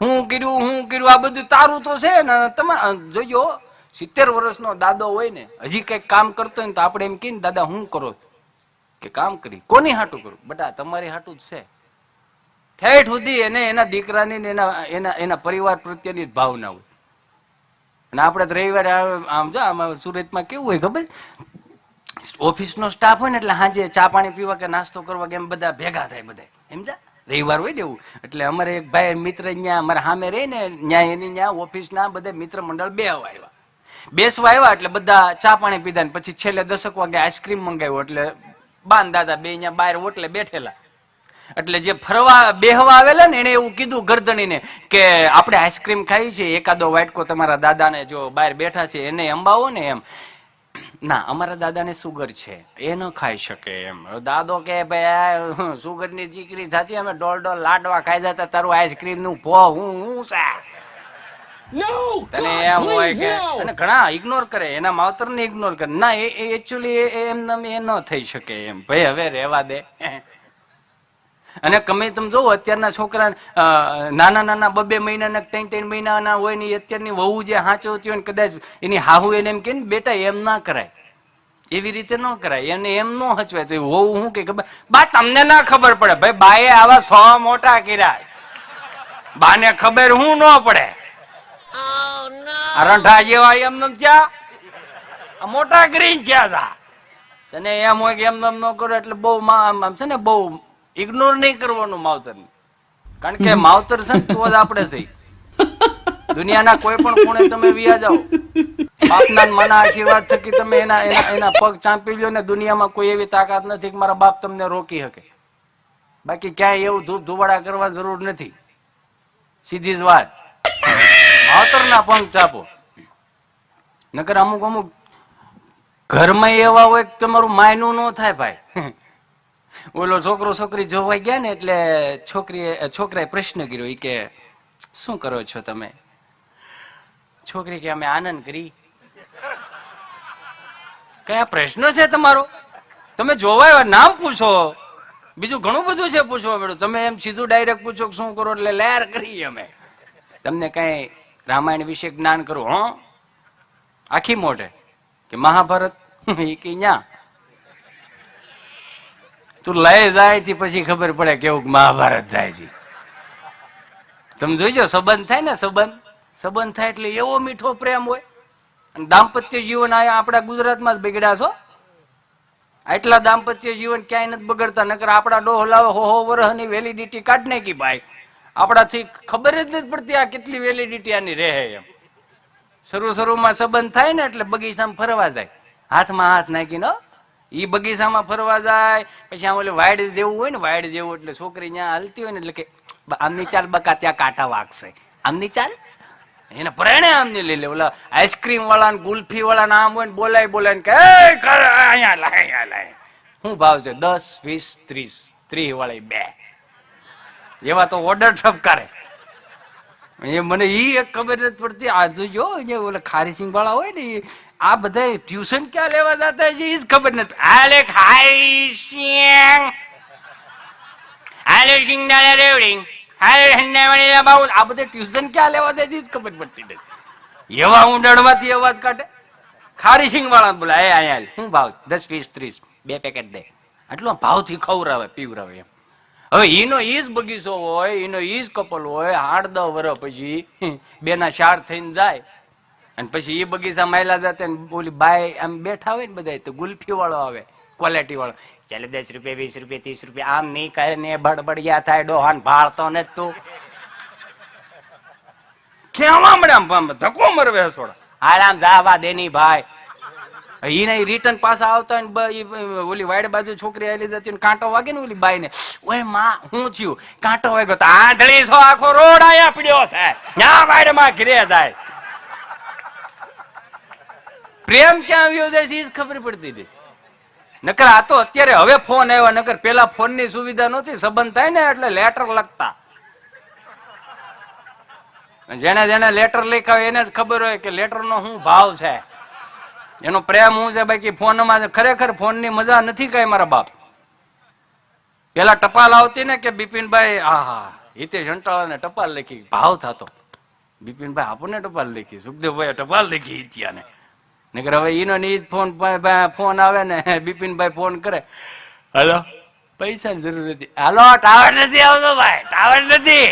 હું કર્યું હું કર્યું, આ બધું તારું તો છે ને તમે જોજો, સિત્તેર વર્ષનો દાદો હોય ને, હજી કંઈક કામ કરતો હોય ને તો આપણે એમ કહીએ દાદા, હું કરો કે, કામ કરી. કોની હાટું કરું? બટા, તમારી હાટું જ છે. ઠેઠ સુધી એને, એના દીકરાની એના એના એના પરિવાર પ્રત્યેની જ ભાવના હોય. અને આપણે રવિવારે આમ જો, આમાં સુરતમાં કેવું હોય ખબર? ઓફિસનો સ્ટાફ હોય ને, એટલે સાંજે ચા પાણી પીવા કે નાસ્તો કરવા કે એમ બધા ભેગા થાય બધા સમજા રવિવાર હોય ને એવું. એટલે અમારે એક ભાઈ મિત્ર ત્યાં અમારા સામે રહી ને ત્યાં એની ત્યાં ઓફિસના બધા મિત્ર મંડળ બે આવ્યા. બેસવા આવ્યા એટલે બધા ચા પાણી પીધા ને પછી છેલ્લે દશક વાગે આઈસ્ક્રીમ મંગાવ્યો એટલે બાન દાદા બે અહીંયા બહાર ઓટલે બેઠેલા. એટલે જે ફરવા બેહવા આવેલા ને એને એવું કીધું ગરદણીને કે આપણે આઈસ્ક્રીમ ખાઈ છે, એકાદો વાટકો તમારા દાદાને જો બહાર બેઠા છે એને અંબાવો ને એમ. ના અમારા દાદાને સુગર છે. એ ન ખાઈ શકે એમ. દાદો કે ભાઈ સુગરની જીકરી થતી અમે ડોલ ડોલ લાડવા ખાઈ જતા તારું આઈસ્ક્રીમનું ભો હું હું સા તને એમ હોય કે અને ઘણા ઇગ્નોર કરે એના માવતર ને ઇગ્નોર કરે. ના એ એકચ્યુઅલી એમ નામ એ ન થઈ શકે એમ. ભાઈ હવે રહેવા દે. અને તમે તમે જોવો અત્યારના છોકરા નાના નાના બબે મહિનાના ત્રણ ત્રણ મહિનાના હોય ને અત્યારની વહુ જે હાચવતી હોય ને કદાચ એની હાહુ એને એમ કે ને બેટા એમ ના કરાય. એવી રીતે ન કરાય. એને એમ ન હચવાય તો હોવું હું કે ખબર? બા તમને ના ખબર પડે. ભાઈ બાએ આવા સો મોટા કર્યા. બાને ખબર હું ન પડે. અરંઠા જેવા એમ નમ ચા મોટા ગ્રીન ચા તા. તને એમ હોય કે એમ નમ ન કરો એટલે બહુ આમ છે ને બહુ ઇગ્નોર નહીં કરવાનું માવતર કારણ કે માવતર છે ને તો જ આપણે છે. દુનિયાના કોઈ પણ ખૂણે તમે વ્યા જાઓ. બાપના ને આશીર્વાદ થકી તમે એના એના એના પગ ચાંપી લ્યો ને દુનિયામાં કોઈ એવી તાકાત નથી કે મારા બાપ તમને રોકી શકે. બાકી ક્યાંય એવું ધૂપ ધુવાડા કરવા જરૂર નથી. સીધી જ વાત. માવતરના પંખ ચાપો. નકર અમુક અમુક ઘરમાં એવા હોય કે તમારું માયનું ન થાય ભાઈ. ઓલો છોકરો છોકરી જોવાઈ ગયા ને એટલે છોકરીએ છોકરાએ પ્રશ્ન કર્યો કે, શું કરો છો તમે? છોકરી કે, અમે આનંદ કરી. કયા પ્રશ્ન છે તમારો? તમે જોવાય નામ પૂછો. બીજું ઘણું બધું છે પૂછવા પડ્યું તમે એમ સીધું ડાયરેક્ટ પૂછો શું કરો એટલે લેર કરીએ અમે. તમને કઈ રામાયણ વિશે જ્ઞાન કરું હો? આખી મોઢે. કે મહાભારત એ કે ન્યા. તું લઈ જાય થી પછી ખબર પડે કેવું મહાભારત જાય છે. તમે જોઈજો સંબંધ થાય ને સંબંધ? સંબંધ થાય એટલે એવો મીઠો પ્રેમ હોય. દાંપત્ય જીવન આપણા ગુજરાતમાં જ બગડ્યા છો? આટલા દાંપત્ય જીવન ક્યાંય નથી બગડતા, નકર આપણા ડોહલાવે હો હો વર્ષની વેલિડિટી કાઢ નાખી ભાઈ. આપણાથી ખબર જ નથી પડતી આ કેટલી વેલિડિટી આની રહે એમ. શરૂ શરૂમાં સંબંધ થાય ને એટલે બગીચામાં ફરવા જાય. હાથમાં હાથ નાખીને નો ઈ બગીચામાં ફરવા જાય, પછી આમ ઓલે વાઇડ જેવું હોય ને વાઇડ જેવું એટલે છોકરી ત્યાં હાલતી હોય ને એટલે કે આમની ચાલ બકા ત્યાં કાંટા વાગશે. આમની ચાલ? એને પરણે આમની લઈ લે. ઓલા આઈસ્ક્રીમ વાળા ને ગુલ્ફી વાળા ને આમ હોય ને બોલાય બોલાય કે "એ, અહીંયા લાય અહીંયા લાય શું ભાવ છે? દસ વીસ ત્રીસ. ત્રીસ વાળી બે. એવા તો ઓર્ડર ઠપકારે. એ મને ઈ એક ખબર નથી પડતી. આજુ જો અહીંયા ઓલા ખારીસિંગ વાળા હોય ને આ બધા ટ્યુશન ક્યાં લેવા જતા છે? જ ખબર નથી. આલે ખાઈ હાલે સિંગડાલા રેવડિંગ હાલે એ પીવડાવે એમ. હવે ઈ જ બગીચો હોય, ઈનો ઈ જ કપલ હોય આઠ દસ વર્ષ પછી બેના શાર થઈને જાય. અને પછી એ બગીચા માયલા જાતે બોલી બાય આમ બેઠા હોય ને બધા તો ગુલ્ફી વાળો આવે ક્વોલિટી વાળો. ચાલે દસ રૂપિયા વીસ રૂપિયા ત્રીસ રૂપિયા. આમ નહીં કહે ને બડબડિયા થાય ડોહાન ભાળતો ને તું. કેવા મળે ધક્કો મરવે આરામ જાવા દેની ભાઈ. એને રિટર્ન પાછા આવતા ને ઓલી વાડ બાજુ છોકરી આવી જતી ને કાંટો વાગે ને ઓલી બાઈ ને ઓયમાં હું થયું? કાંટો વાગ્યો તો આંધળી છો આખો રોડ આયા પડ્યો છે. ન્યા વાડમાં ઘરે જાય. પ્રેમ ક્યાં આવ્યો છે ખબર પડતી હતી. નકર આ તો અત્યારે હવે ફોન આવ્યા, નકર પેલા ફોનની સુવિધા નહોતી, સંબંધ થાય ને એટલે લેટર લખતા. જેને જેને લેટર લખાવે એને જ ખબર હોય કે લેટર નો શું ભાવ છે. એનો પ્રેમ હું છે બાકી ફોનમાં ખરેખર ફોનની મજા નથી કઈ મારા બાપ. પેલા ટપાલ આવતી ને કે બિપિનભાઈ, આહા, હિતેશ અંટાળાને ટપાલ લખી, ભાવ થતો. બિપિનભાઈ, આપણને ટપાલ લખી સુખદેવભાઈ ટપાલ લખી હિત્યાને. નકર હવે એનો ની ફોન ફોન આવે ને બિપિનભાઈ ફોન કરે. હલો. પૈસાની જરૂર નથી. હાલો ટાવર નથી આવતો ભાઈ ટાવર નથી.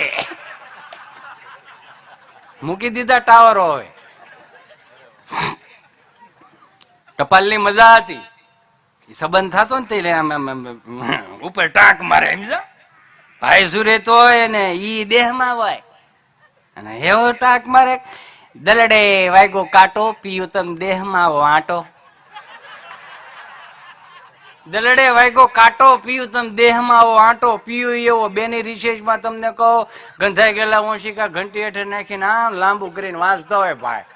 મૂકી દીધા ટાવરો હવે. ટપાલની મજા હતી. સંબંધ થતો ને તે ઉપર ટાંક મારે એમ છે ભાઈ તો હોય ને ઈ દેહમાં હોય. અને એવો ટાંક મારે દલડે વાગ્યો કાટો, પીયું તમ દેહમાં વાંટો. દલડે વાગ્યો કાટો, પીયું તમ દેહમાં આવો આંટો પીયું એવો બેની રિસેસમાં તમને કહો, ગંધાઈ ગયેલા ઓશિકા ઘંટી હેઠે નાખીને આમ લાંબુ કરીને વાંચતો હોય ભાઈ.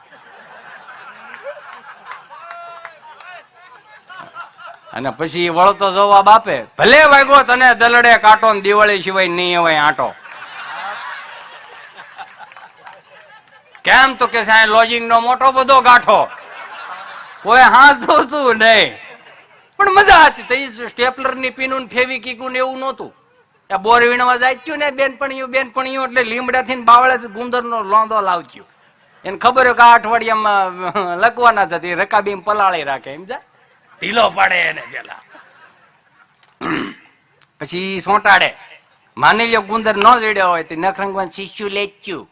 અને પછી વળતો જવાબ આપે, ભલે વાગ્યો તને દલડે કાટો ને દિવાળી સિવાય નહીં હોય આંટો. કેમ તો કે સાહેબ લોજિંગ નો મોટો બધો ગાંઠો. કોઈ હાથ જોતું નહીં. પણ મજા હતી. તો સ્ટેપલરની પીનું ફેવી કીકું ને એવું નહોતું. આ બોર વીણવા જાય ને બેનપણીયું બેનપણીયું એટલે લીમડા થી બાવળે ગુંદર નો લોંદો લાવચ્યો એને ખબર હોય કે આ અઠવાડિયામાં લખવાના છે હતી રકાબીમ પલાળી રાખે, એમ જા ઢીલો પાડે એને પેલા. પછી સોંટાડે. માની લ્યો, ગુંદર ન જડ્યો હોય તે નખરંગવાન શિષ્યુ લેચ્યું.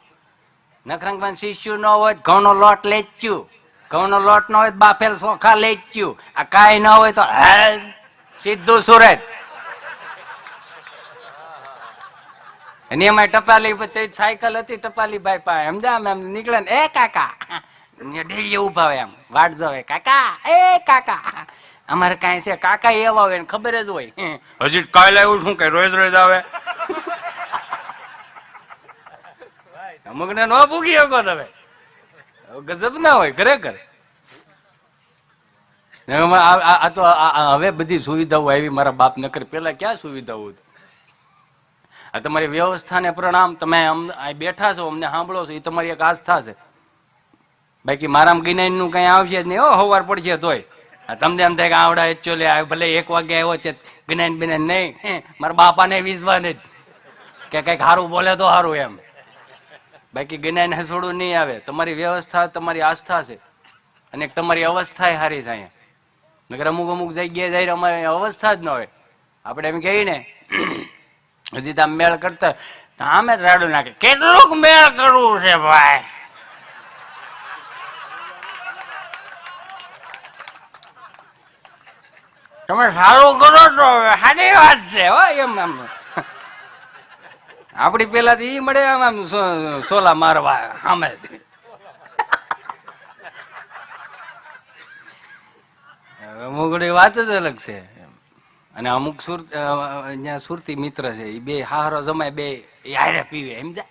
નખરંગવાન શિષ્યુ ન હોય ઘઉંનો લોટ લેચ્યું. ઘઉંનો લોટ ન હોય બાફેલ સોખા લેચ્યું. આ કાંઈ ન હોય તો સીધું સુરત. એની એમાં ટપાલી તેજ સાયકલ હતી, ટપાલી ભાઈ પાસે. એમ આમ આમ નીકળે ને, એ કાકા. ડેલી ઊભા હોય એમ. વાટ જોવે, કાકા, એ કાકા. અમારે કાંઈ છે, કાકા એવા હોય ને ખબર જ હોય. હજી કાલે આવ્યું, શું કે, રોજ રોજ આવે? અમુક ને નો ભૂગી શકો તમે. ગજબ ના હોય, ખરેખર. આ- તો હવે બધી સુવિધાઓ આવી. મારા બાપ નકર પેલા ક્યાં સુવિધાઓ આ તમારી વ્યવસ્થાને પ્રણામ. તમે બેઠા છો, અમને સાંભળો છો. એ તમારી એક આસ્થા છે. બાકી મારામ ગિનાઈ નું કઈ આવશે જ નહીં. હો, હવાર પડશે તોય. તમને એમ થાય કે આવડા એકચ્યુઅલી ભલે એક વાગે આવ્યો છે ગિનાઈ બિનાઈ નહીં. મારા બાપાને વિશ્વાસ જ. કે કંઈક સારું બોલે તો સારું એમ. બાકી ગિનાઈ ને છોડું નહીં આવે. તમારી વ્યવસ્થા, તમારી આસ્થા છે. અને તમારી અવસ્થા સારી છે અહીંયા નગર અમુક અમુક જગ્યાએ જઈને અમારી અવસ્થા જ ન હોય. આપણે એમ કહીએ ને, હજી તો મેળ કરતા આમે રાડું નાખે. કેટલુંક મેળ કરવું છે ભાઈ. તમે સારું કરો હવે, સારી વાત છે, હો, એમ આમ આપડી પેલા ઈ મળે આમ સોલા મારવા સામે. મુગડી વાત જ અલગ છે. અને અમુક સુર અહીંયા સુરતી મિત્ર છે એ બે હારો જમાય, બે એ હારે પીવે, એમ જાય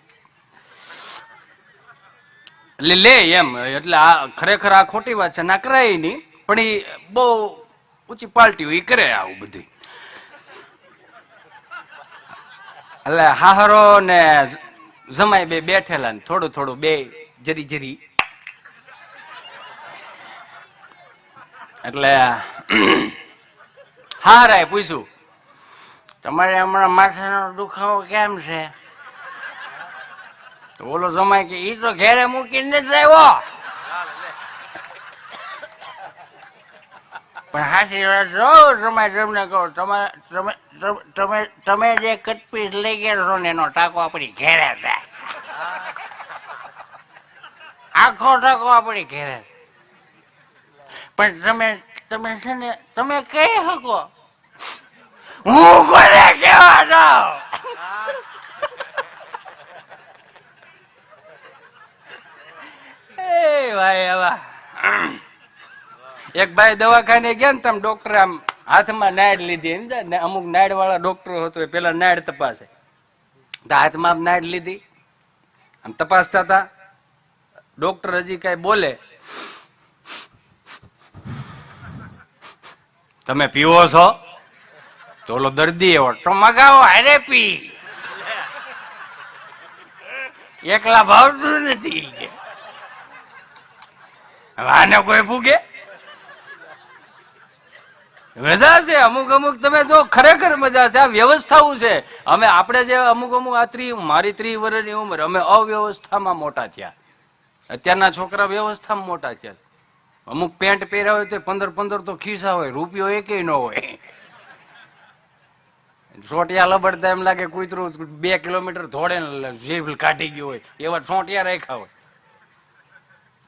એટલે લે એમ, એટલે આ ખરેખર આ ખોટી વાત છે. ના કરાય નહીં, પણ એ બહુ ઊંચી પાર્ટી એ કરે આવું બધું એટલે હાહરો ને જમાય બે બેઠેલા ને થોડું થોડું બે જરી જરી. એટલે હારાય પૂછ્યું, તમારે હમણાં માથાનો દુખાવો કેમ છે? તો ઓલો જમાય કે, ઈ તો ઘેરે મૂકીને જ આવ્યો પણ હાસી વાત જો જમાય તમને કહો, તમે તમે તમે- તમે જે કટપીસ લઈ ગયા છો ને એનો ટાકો આપણી ઘેરે છે. આખો ટાંકો આપણી ઘેરે પણ તમે તમે છે ને તમે કહી શકો. હું કોને જાઉં? એ ભાઈ આવા એક ભાઈ દવાખાને ગયા ને તમે ડોક્ટર આમ હાથમાં નાડ લીધી અમુક નાડ વાળા ડોક્ટર હતો એ પેલા નાડ તપાસે. તો હાથમાં આમ લીધી. આમ તપાસતા હતા. ડોક્ટર હજી કઈ બોલે. તમે પીવો છો? તો ઓલો દર્દી એવો, તો મગાવો હારે પી એકલા ભાવતું નથી. આને કોઈ ભૂગે મજા છે? અમુક અમુક તમે જો ખરેખર મજા છે. આ વ્યવસ્થાઓ છે. અમે આપણે જે અમુક અમુક આ ત્રી મારી ત્રી વર્ષની ઉંમર, અમે અવ્યવસ્થામાં મોટા થયા. અત્યારના છોકરા વ્યવસ્થામાં મોટા થયા. અમુક પેન્ટ પહેર્યા હોય તો પંદર પંદર તો ખિસ્સા હોય, રૂપિયો એકેય ન હોય. સોટિયા લબડતા એમ લાગે કૂતરું, બે કિલોમીટર ધોડે ને કાઢી ગયું હોય. એવા સોટિયા રાખ્યા હોય.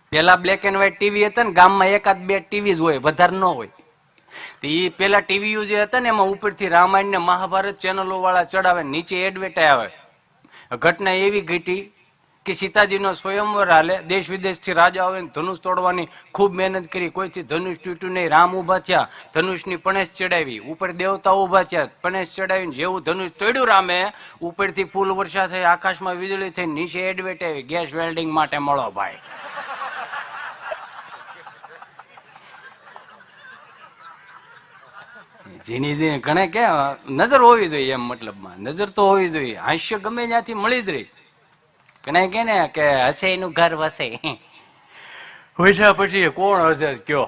પેલા બ્લેક એન્ડ વ્હાઈટ ટીવી હતા ને, ગામમાં એકાદ બે ટીવી જ હોય, વધારે ન હોય. તો પેલા ટીવી જે હતા ને એમાં ઉપરથી રામાયણ ને મહાભારત ચેનલો વાળા ચડાવે નીચે એડવર્ટાઈ આવે. ઘટના એવી ઘટી કે સીતાજીનો સ્વયંવર હાલે, દેશ વિદેશથી રાજા આવે ધનુષ તોડવાની ખૂબ મહેનત કરી, કોઈથી ધનુષ તૂટ્યું નહીં, રામ ઊભા થયા, ધનુષની પણેશ ચડાવી, ઉપર દેવતા ઊભા થયા, પણેશ ચડાવીને જેવું ધનુષ તોડ્યું રામે, ઉપરથી ફૂલ વર્ષા થઈ, આકાશમાં વીજળી થઈ, નીચે એડવેટ આવી ગેસ વેલ્ડિંગ માટે મળો ભાઈ. જેની જે ઘણે કે નજર હોવી જોઈએ એમ મતલબમાં. નજર તો હોવી જોઈએ. હાસ્ય ગમે ત્યાંથી મળી જ રહી. કને કે ને કે હશે એનું ઘર વસે. હોઈશા પછી કોણ હશે કયો?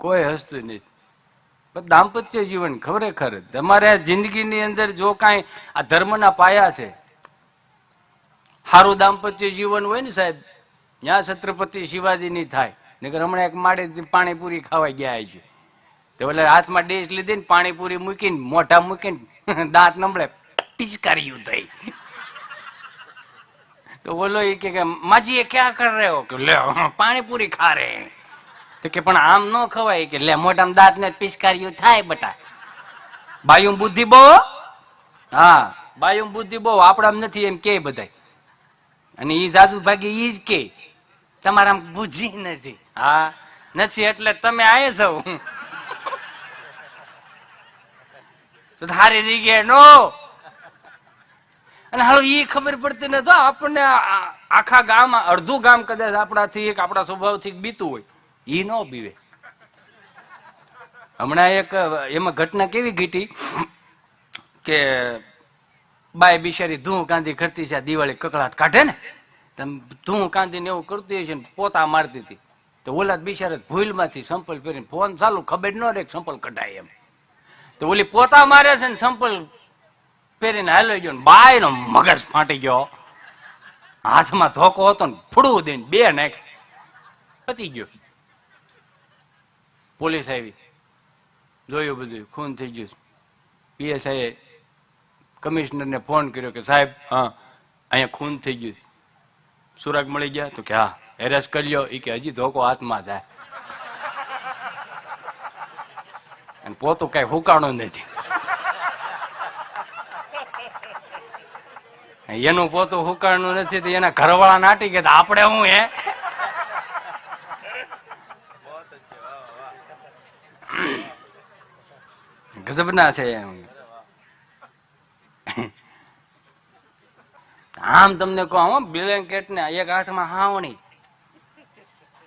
કોઈ હસતું નહીં. પણ દાંપત્ય જીવન ખરેખર તમારે જિંદગીની અંદર જો કાંઈ આ ધર્મના પાયા છે સારું દાંપત્ય જીવન હોય ને સાહેબ ત્યાં છત્રપતિ શિવાજીની થાય. નકર હમણાં એક માડે પાણીપુરી ખાવા ગયા છે. તો એટલે હાથમાં ડીશ લીધી ને પાણીપુરી મૂકીને, મોઢા મૂકીને, દાંત નમળે પિચકારીયું થઈ તો બોલો એ કે માજી, એ ક્યાં કર રહ્યો કે, લે પાણીપુરી ખા રે. તો કે, પણ આમ ન ખવાય. કે, લે, મોઢામાં દાંત ને પિચકારીયું થાય બટા. બાયું બુદ્ધિ બહુ, હા? બાયું બુદ્ધિ બહુ, આપણામ નથી એમ કે બધાય. અને ઈ જાદુ ભાગી એ જ કે તમારા બુદ્ધિ નથી. હા, નથી એટલે તમે આયે જાવ તો ધારી જગ્યાએ નો. અને હાલો, ઈ ખબર પડતી ન તો આપણને આખા ગામ અડધું ગામ કદાચ આપણાથી એક, આપણા સ્વભાવથી બીતું હોય. એ નો બીવે. હમણાં એક, એમાં ઘટના કેવી ઘટી કે બાય બિચારી ધૂ કાંધી કરતી છે દિવાળી કકડાટ કાઢે ને ધૂ કાંધી ને એવું કરતી છે ને, પોતા મારતી હતી. તો ઓલા બિચારે ભૂલમાંથી સંપલ પહેરીને ફોન ચાલુ, ખબર ન રહે સંપલ કઢાય એમ. તો ઓલી પોતા મારે છે ને સંપલ પહેરીને હાલો ગયો બાય નો મગજ ફાટી ગયો. હાથમાં ધોકો હતો ને ફૂડવું દઈને બે નાખ, પતી ગયો. પોલીસ આવી. જોયું બધું, ખૂન થઈ ગયું. પીએસઆઈ કમિશનરને ફોન કર્યો કે સાહેબ, હા, અહીંયા ખૂન થઈ ગયું. સુરાગ મળી ગયા? તો કે હા. એરેસ્ટ કરી લ્યો. એ કે હજી ધોકો હાથમાં જાય. અને પોતું કઈ હુકાણું નથી. એનું પોતું હુકાણું નથી તો એના ઘરવાળા નાટી ગયા આપણે હું હે? ગજબના છે એમ. આમ તમને કહું બ્લેન્કેટ ને એક હાથમાં હાવણી.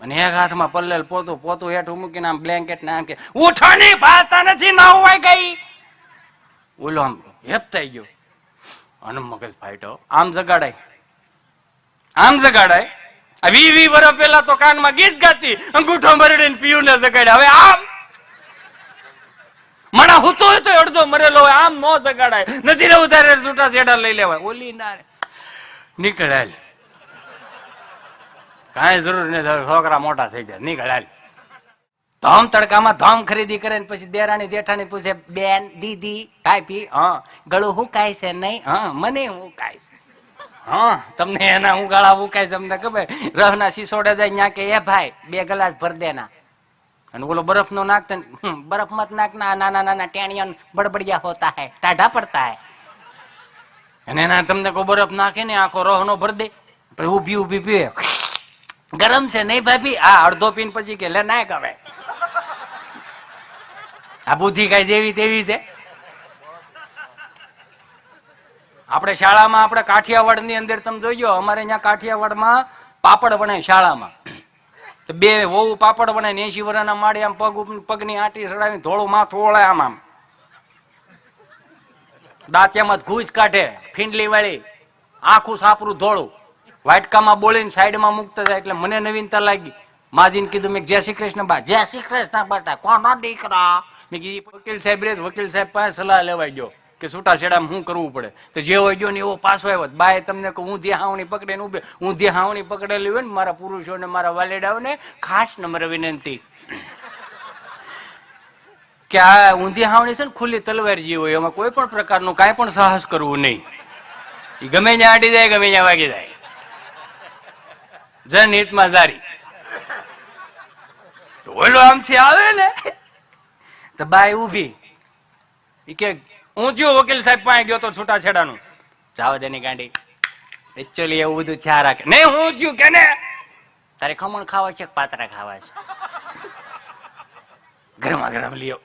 અને એક હાથમાં પલ્લેલ પોતું પોતું હેઠું મૂકીને આમ બ્લેન્કેટ ને આમ કે, ઉઠોની, ભાતા નથી, ના ગઈ. ઓલો આમ હેપતાઈ ગયો. અને મગજ ફાઈટો આમ જગાડાય. આમ જગાડાય. આ વી વી વર્ષ પહેલા તો કાનમાં ગીત ગાતી, અંગૂઠો મરડીને પીયું ને જગાડ્યા હવે આમ. મણા હુતો હોય તો અડધો મરેલો હોય, આમ નો જગાડાય. નથી રહેવું તારે છૂટા છેડા લઈ લેવાય. ઓલી ના રે. નીકળાય. કાંઈ જરૂર નથી છોકરા મોટા થઈ જાય નીકળાય ધોમ તડકામાં ધામ ખરીદી કરે ને પછી દેરાણી જેઠાણી પૂછે, બેન, દીદી ભાઈ હા, ગળું હુકાય છે નહીં? હા, મને હુકાય છે? હા, તમને એના હું ગાળા હુકાય છે અમને ખબર? રહના સિસોડે જાય ત્યાં કે, એ ભાઈ, બે ગ્લાસ ભર દેના. અને ઓલો બરફ નો નાખતો બરફ મત નાખના નાના નાના ટેણિયા બડબડિયા હોતા હે, ટાઢા પડતા હે. અને એના તમને કોઈ બરફ નાખે ને, આખો રોહ નો ભર દે, પછી ઊભી ઊભી પીવે. ગરમ છે નહીં ભાભી? આ અડધો પીન પછી કે લે ના ગવે આ બુદ્ધિ કઈ જેવી તેવી છે? આપણે શાળામાં, આપણે કાઠિયાવાડની અંદર તમે જોઈજો અમારે અહીંયા કાઠિયાવાડમાં પાપડ બનાય શાળામાં. તો બે વહુ પાપડ બનાય ને એસી વર્ષના માડે આમ પગ પગ પગની આંટી સડાવી ધોળું માથું ઓળે આમ આમ. દાંતિયામાં ઘૂસ કાઢે ફીંડલી વાળી આખું સાપરું ધોળું. વાટકામાં બોલીને સાઈડમાં મૂકતા હતા એટલે મને નવીનતા લાગી. માજીને કીધું, મેં જય શ્રી કૃષ્ણ બા, જય શ્રી કૃષ્ણ બેટા કોનો દીકરા? મેં કીધી વકીલ સાહેબ રે, વકીલ સાહેબ પાસે સલાહ લેવાઈ ગયો કે છૂટાછેડામાં શું કરવું પડે? તો જે હોય ગયો ને એવો પાછો આવ્યો. બાય તમને કહું, હું દેહાવણી પકડે ને ઉભે હું દેહાવણી પકડેલી હોય ને મારા પુરુષોને, મારા વાલેડાઓને ખાસ નમ્ર વિનંતી. કે આ ઊંધી હાવણી છે ને ખુલ્લી તલવાર જેવી હોય, એમાં કોઈ પણ પ્રકારનું કાંઈ પણ સાહસ કરવું નહીં. ગમે ત્યાં આડી જાય, ગમે ત્યાં વાગી જાય. જન હિતમાં જારી તો ઓલો આમથી આવે ને, તો બાય ઊભી. એ કે, હું વકીલ સાહેબ પાસે ગયો તો છૂટાછેડાનું. જાવ દેની ગાંડી. એકચ્યુઅલી એવું બધું થયા રાખે. નહીં, હું થયું કે ને. તારે ખમણ ખાવા છે પાતરા ખાવા છે? ગરમા ગરમ લ્યો.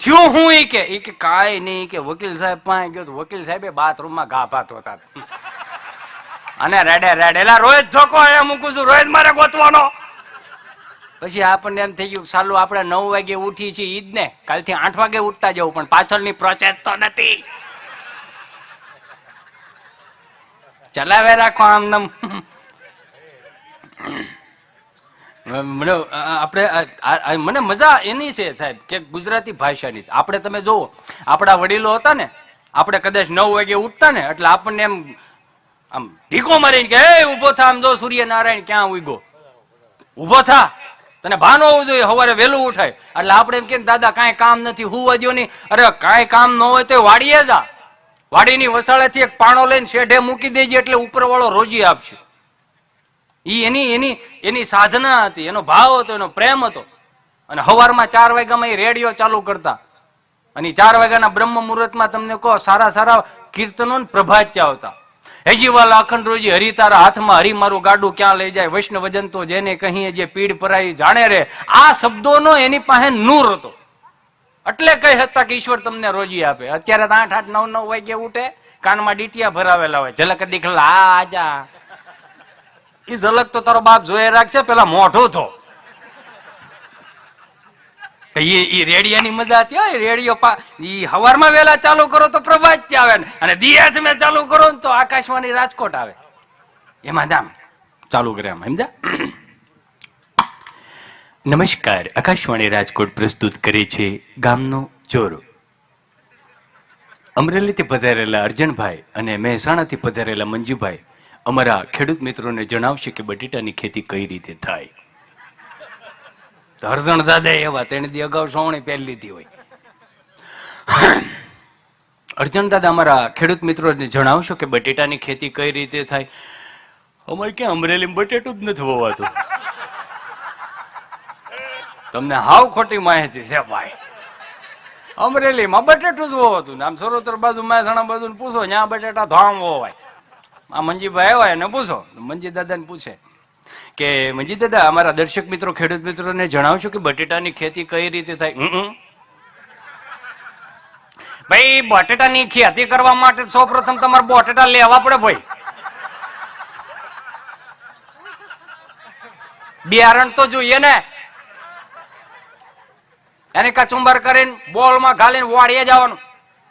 થયું હું ઈ કે. ઈ કે, કાંઈ નહીં કે વકીલ સાહેબ પાસે ગયો તો વકીલ સાહેબે બાથરૂમમાં ઘા ભાત હોતા. અને રેડે રેડેલા રોજ ધોકો એ મૂકું છું. રોજ મારે ગોતવાનો. પછી આપણને એમ થઈ ગયું સાલું આપણે નવ વાગે ઉઠી છીએ ઈદ ને કાલથી આઠ વાગે ઉઠતા જવું, પણ પાછળની પ્રોસેસ તો નથી. ચલાવે રાખો આમ નમ. આપણે મને મજા એની છે સાહેબ, કે ગુજરાતી ભાષાની. આપણે તમે જુઓ, આપણા વડીલો હતા ને, આપણે કદાચ નવ વાગે ઉઠતા ને, એટલે આપણને એમ આમ ઢીકો મારીને કે એ ઊભો થા, આમ જો સૂર્યનારાયણ ક્યાં ઉગો ઊભો થા. તને ભાન હોવું જોઈએ, સવારે વહેલું ઉઠાય. એટલે આપણે એમ કે દાદા, કાંઈ કામ નથી, હું વધ્યો નહીં. અરે, કાંઈ કામ ન હોય તો વાડીએ જા. વાડીની વસાળેથી એક પાણો લઈને શેઢે મૂકી દેજે, એટલે ઉપરવાળો રોજી આપશે. ઈ એની એની એની સાધના હતી, એનો ભાવ હતો, એનો પ્રેમ હતો. અને હવારમાં ચાર વાગ્યામાં એ રેડિયો ચાલુ કરતા. અને ચાર વાગ્યાના બ્રહ્મ મુહૂર્તમાં તમને કહો, સારા સારા કીર્તનો ને પ્રભાત્ય આવતા. હેજીવાલા અખંડ રોજી હરી તારા હાથમાં હરી મારું ગાડું ક્યાં લઈ જાય? વૈષ્ણવજન તો જેને કહીએ જે પીડ પરાઈ જાણે રે. આ શબ્દોનો એની પાસે નૂર હતો. એટલે કહી હતા કે ઈશ્વર તમને રોજી આપે. અત્યારે આઠ આઠ, નવ નવ વાગે ઉઠે, કાનમાં ડીટિયા ભરાવેલા હોય. ઝલક દીખલા આજા એ ઝલક તો તારો બાપ જોયે રાખશે, પેલા મોઢો થો ઈ રેડિયાની મજા હતી રેડિયો ઈ હવારમાં વેલા ચાલુ કરો તો પ્રભાત આવે અને દિયા તમે ચાલુ કરો તો આકાશવાણી રાજકોટ આવે. એમાં જામ. ચાલુ કરે આમ સમજા નમસ્કાર, આકાશવાણી રાજકોટ પ્રસ્તુત કરે છે ગામનો ચોરો. અમરેલીથી પધારેલા અર્જનભાઈ અને મહેસાણાથી પધારેલા મંજુભાઈ અમારા ખેડૂત મિત્રોને જણાવશે કે બટેટાની ખેતી કઈ રીતે થાય. તો હરજણ દાદા એવા, તેને દી અગાઉ સોવણી પહેરી લીધી હોય. અર્જણ દાદા અમારા ખેડૂત મિત્રોને જણાવશો કે બટેટાની ખેતી કઈ રીતે થાય? અમારે ક્યાં અમરેલી બટેટું જ નથી હોવાતું. તમને હાવ ખોટી માહિતી છે ભાઈ. અમરેલીમાં બટેટું જ હોવાતું ને આમ સરોતર બાજુ, મહેસાણા બાજુ ને પૂછો ત્યાં બટેટા ધામ હોવાય. આ મંજીભાઈ આવ્યા એને પૂછો, મંજી દાદાને પૂછે. કે મંજી દાદા, અમારા દર્શક મિત્રો, ખેડૂત મિત્રોને જણાવશો કે બટેટાની ખેતી કઈ રીતે થાય. ભાઈ, બટેટાની ખેતી કરવા માટે સૌ પ્રથમ તમારે બટેટા લેવા પડે ભાઈ. બિયારણ તો જોઈએ ને. એને કચુંબર કરીને બોલમાં ઘાલીને વાડીએ જવાનું.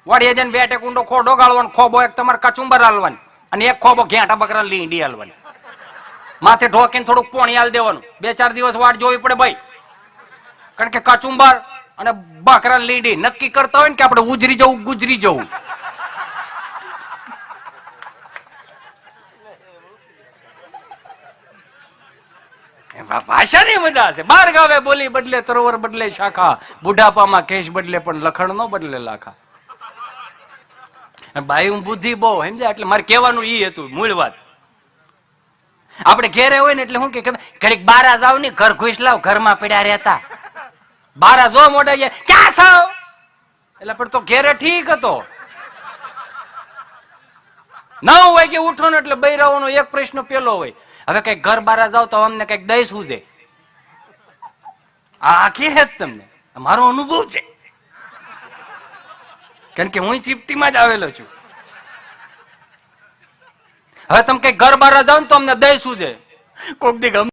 વાડીએ જઈને બે ટેક ઊંડો ખોડો ગાળવાનો. ખોબો એક તમારે કચુંબર હાલવાની. અને એક ખોબો ઘેંટા બકરા લીંડી હાલવાની. માથે ઢોકીને થોડુંક પોણી હાલ દેવાનું. બે ચાર દિવસ વાટ જોવી પડે ભાઈ. કારણ કે કચુંબર અને બાકરા લીડી નક્કી કરતા હોય ને કે આપણે ઉજરી જવું ગુજરી જવું. ભાષાની મજા છે. બાર ગાવે બોલી બદલે, તરોવર બદલે શાખા. બુઢાપામાં કેશ બદલે પણ લખણ નો બદલે લાખા. બાઈ હું બુદ્ધિ બહુ, સમજ્યા? એટલે મારે કહેવાનું ઈ હતું, મૂળ વાત. આપણે ઘેરે હોય ને એટલે શું કે ઘડીક બારા જાવ ને, ઘર ઘુસ લાવ, ઘરમાં પડ્યા રહેતા. બારા જો મોઢા જાય, ક્યાં સાવ એટલે પણ તો ઘેરે ઠીક હતો. નવ વાગે ઉઠો ને એટલે બૈરાઓનો એક પ્રશ્ન પેલો હોય, હવે કંઈક ઘર બારા જાવ તો અમને કંઈક દઈશું દે આ કે જ તમને. મારો અનુભવ છે. કારણ કે હું ચીપટીમાં જ આવેલો છું. હવે તમે કઈ ઘર બહાર જાવ ને તો અમને દઈશું છે કોક દી ગમ